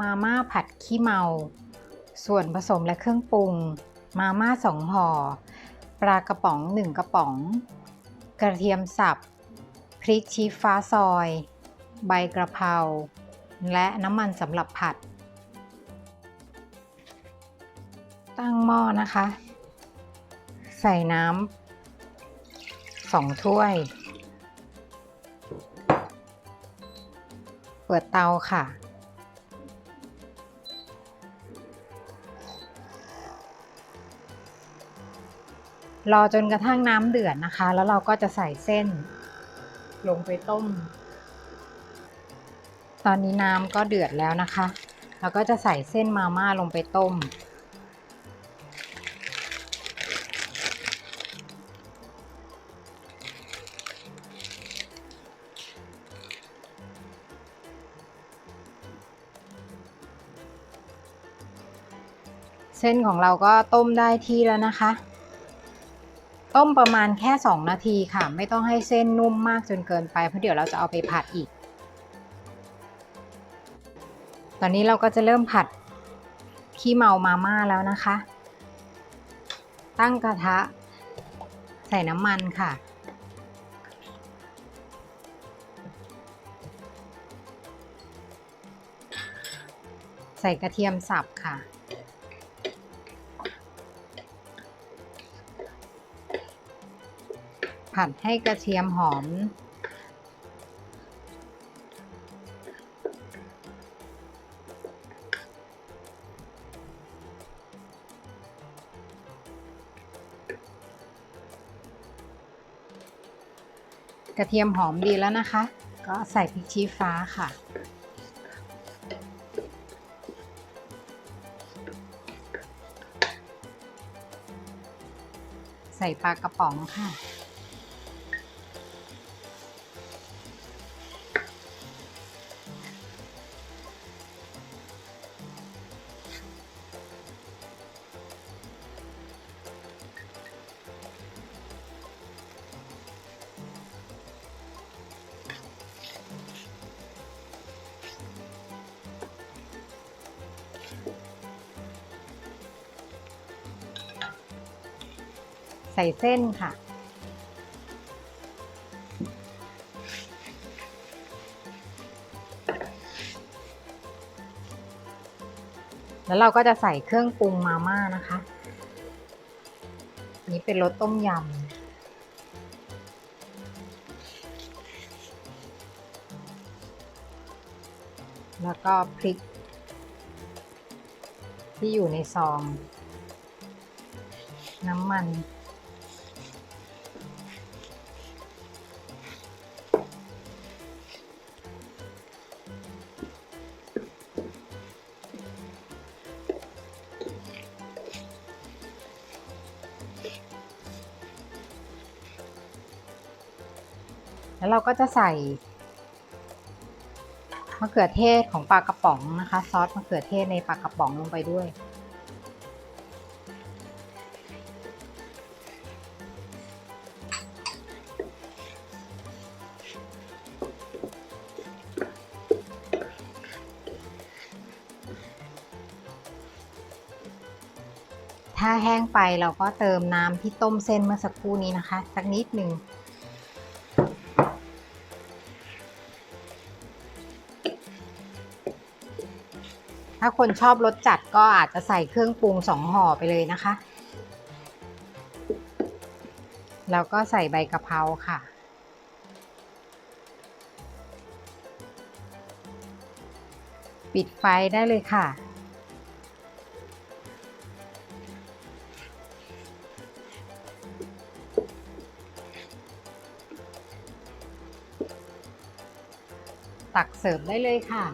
มาม่าผัดขี้เมา ส่วนผสมและเครื่องปรุง มาม่าสองห่อ ปลากระป๋องหนึ่งกระป๋อง กระเทียมสับ พริกชี้ฟ้าซอย ใบกระเพรา และน้ำมันสำหรับผัด ตั้งหม้อนะคะ ใส่น้ำสองถ้วย เปิดเตาค่ะ รอจนกระทั่งน้ำเดือดนะคะ แล้วเราก็จะใส่เส้น ลงไปต้ม ตอนนี้น้ำก็เดือดแล้วนะคะ เราก็จะใส่เส้นมาม่าลงไปต้ม เส้นของเราก็ต้มได้ที่แล้วนะคะ ต้มประมาณแค่ 2 นาทีค่ะ ไม่ต้องให้เส้นนุ่มมากจนเกินไปเพราะเดี๋ยวเราจะเอาไปผัดอีก ตอนนี้เราก็จะเริ่มผัดขี้เมามาม่าแล้วนะคะ ตั้งกระทะ ใส่น้ำมันค่ะ ใส่กระเทียมสับค่ะ ผัดให้กระเทียมหอม กระเทียมหอมดีแล้วนะคะ ก็ใส่พริกชี้ฟ้าค่ะใส่ปลากระป๋องค่ะ ส่เส้นค่ะ แล้วเราก็จะใส่เครื่องปรุงมาม่านะคะ นี่เป็นรสต้มยำแล้วก็พริก ที่อยู่ในซอง น้ำมัน แล้วเราก็จะใส่มะเขือเทศของปลากระป๋องนะคะ ซอสมะเขือเทศในปลากระป๋องลงไปด้วย ถ้าแห้งไปเราก็เติมน้ำที่ต้มเส้นเมื่อสักครู่นี้นะคะ สักนิดหนึ่ง ถ้าคนชอบรสจัดก็อาจจะใส่เครื่องปรุงสองห่อไปเลยนะคะ แล้วก็ใส่ใบกะเพราค่ะ ปิดไฟได้เลยค่ะตักเสิร์ฟได้เลยค่ะ